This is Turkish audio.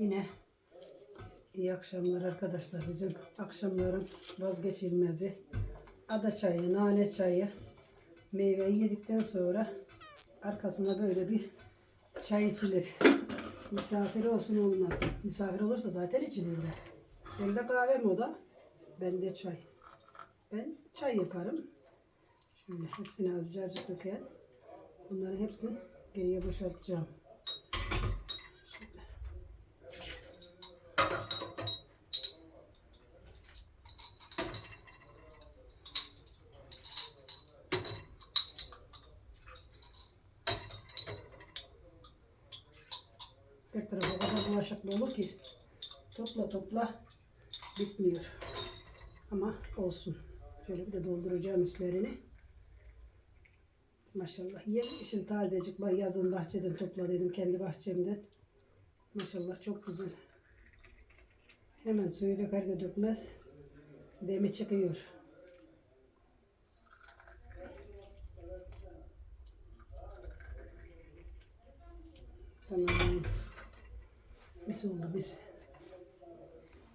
Yine iyi akşamlar arkadaşlar. Bizim akşamların vazgeçilmezi. Ada çayı, nane çayı. Meyveyi yedikten sonra arkasına böyle bir çay içilir. Misafir olsun olmaz. Misafir olursa zaten içilir de. Benim de kahvem o da. Ben de çay. Ben çay yaparım. Şöyle hepsini azıcık azıcık döker. Bunların hepsini geriye boşaltacağım. Her tarafa kadar bulaşık dolu ki topla topla bitmiyor. Ama olsun. Şöyle bir de dolduracağım üstlerini. Maşallah. Yemişim tazecik. Bak yazın bahçeden topladıydım kendi bahçemden. Maşallah çok güzel. Hemen suyu döker dökmez. Demi çıkıyor. Tamam. This oldu biz.